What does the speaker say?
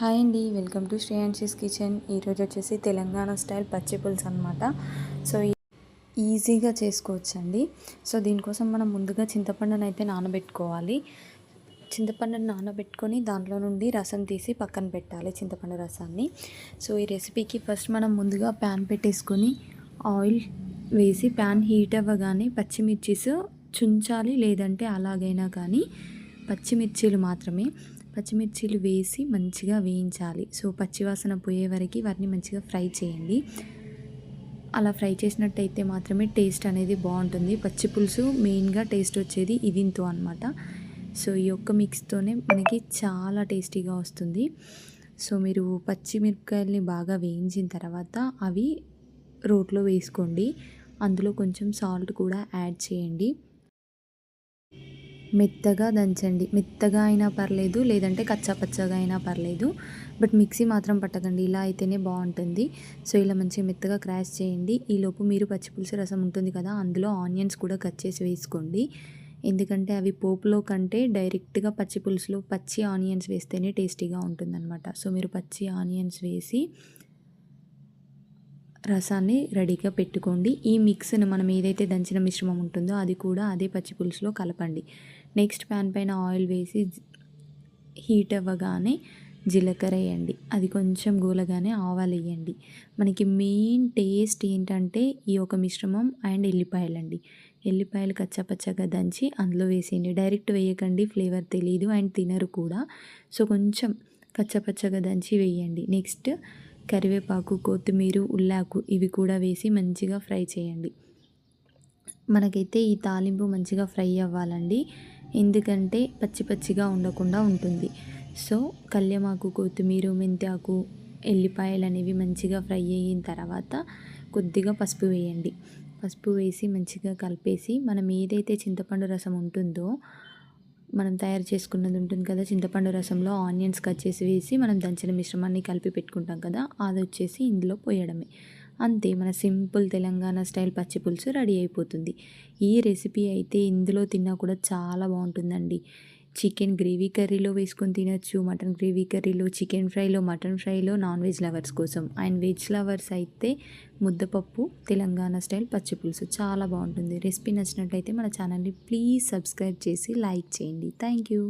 Hi అండి welcome to శ్రేయాన్షీస్ kitchen. ఈరోజు వచ్చేసి తెలంగాణ స్టైల్ పచ్చి పులుసు అనమాట సో ఈజీగా చేసుకోవచ్చండి. సో దీనికోసం మనం ముందుగా చింతపండును అయితే నానబెట్టుకోవాలి. చింతపండును నానబెట్టుకొని దాంట్లో నుండి రసం తీసి పక్కన పెట్టాలి చింతపండు రసాన్ని. సో ఈ రెసిపీకి ఫస్ట్ మనం ముందుగా ప్యాన్ పెట్టేసుకొని ఆయిల్ వేసి ప్యాన్ హీట్ అవ్వగానే పచ్చిమిర్చీస్ చుంచాలి లేదంటే అలాగైనా కానీ పచ్చిమిర్చీలు మాత్రమే. పచ్చిమిర్చీలు వేసి మంచిగా వేయించాలి. సో పచ్చివాసన పోయే వరకు వాటిని మంచిగా ఫ్రై చేయండి. అలా ఫ్రై చేసినట్టయితే మాత్రమే టేస్ట్ అనేది బాగుంటుంది. పచ్చి పులుసు మెయిన్గా టేస్ట్ వచ్చేది ఇదింతో అనమాట సో ఈ యొక్క మిక్స్తోనే మనకి చాలా టేస్టీగా వస్తుంది. సో మీరు పచ్చిమిరపకాయల్ని బాగా వేయించిన తర్వాత అవి రోట్లో వేసుకోండి. అందులో కొంచెం సాల్ట్ కూడా యాడ్ చేయండి. మెత్తగా దంచండి. మెత్తగా అయినా పర్లేదు లేదంటే కచ్చాపచ్చగా అయినా పర్లేదు. బట్ మిక్సీ మాత్రం పట్టకండి. ఇలా అయితేనే బాగుంటుంది. సో ఇలా మంచిగా మెత్తగా క్రాష్ చేయండి. ఈలోపు మీరు పచ్చిపులుసు రసం ఉంటుంది కదా అందులో ఆనియన్స్ కూడా కట్ చేసి వేసుకోండి. ఎందుకంటే అవి పోపులో కంటే డైరెక్ట్గా పచ్చి పులుసులో పచ్చి ఆనియన్స్ వేస్తేనే టేస్టీగా ఉంటుందన్నమాట. సో మీరు పచ్చి ఆనియన్స్ వేసి రసాన్ని రెడీగా పెట్టుకోండి. ఈ మిక్స్ని మనం ఏదైతే దంచిన మిశ్రమం ఉంటుందో అది కూడా అదే పచ్చి పులుసులో కలపండి. నెక్స్ట్ ప్యాన్ పైన ఆయిల్ వేసి హీట్ అవ్వగానే జీలకర్ర వేయండి. అది కొంచెం గోలగానే ఆవాలు వేయండి. మనకి మెయిన్ టేస్ట్ ఏంటంటే ఈ ఒక మిశ్రమం అండ్ ఎల్లిపాయలండి ఎల్లిపాయలు కచ్చపచ్చగా దంచి అందులో వేసేయండి. డైరెక్ట్ వేయకండి ఫ్లేవర్ తెలియదు అండ్ తినరు కూడా. సో కొంచెం కచ్చపచ్చగా దంచి వేయండి. నెక్స్ట్ కరివేపాకు కొత్తిమీర ఉల్లాకు ఇవి కూడా వేసి మంచిగా ఫ్రై చేయండి. మనకైతే ఈ తాలింపు మంచిగా ఫ్రై అవ్వాలండి. ఎందుకంటే పచ్చి పచ్చిగా ఉండకుండా ఉంటుంది. సో కళ్యమాకు కొత్తిమీర మెంతాకు ఎల్లిపాయలు అనేవి మంచిగా ఫ్రై అయిన తర్వాత కొద్దిగా పసుపు వేయండి. పసుపు వేసి మంచిగా కలిపేసి మనం ఏదైతే చింతపండు రసం ఉంటుందో మనం తయారు చేసుకున్నది ఉంటుంది కదా చింతపండు రసంలో ఆనియన్స్ కట్ చేసి వేసి మనం దంచిన మిశ్రమాన్ని కలిపి పెట్టుకుంటాం కదా అది వచ్చేసి ఇందులో పోయడమే. అంతే మన సింపుల్ తెలంగాణ స్టైల్ పచ్చి పులుసు రెడీ అయిపోతుంది. ఈ రెసిపీ అయితే ఇందులో తిన్నా కూడా చాలా బాగుంటుందండి. చికెన్ గ్రేవీ కర్రీలో వేసుకొని తినచ్చు మటన్ గ్రేవీ కర్రీలో చికెన్ ఫ్రైలో మటన్ ఫ్రైలో నాన్ వెజ్ లవర్స్ కోసం. అండ్ వెజ్ లవర్స్ అయితే ముద్దపప్పు తెలంగాణ స్టైల్ పచ్చి పులుసు చాలా బాగుంటుంది. రెసిపీ నచ్చినట్టయితే మన ఛానల్ని ప్లీజ్ సబ్స్క్రైబ్ చేసి లైక్ చేయండి. Thank you.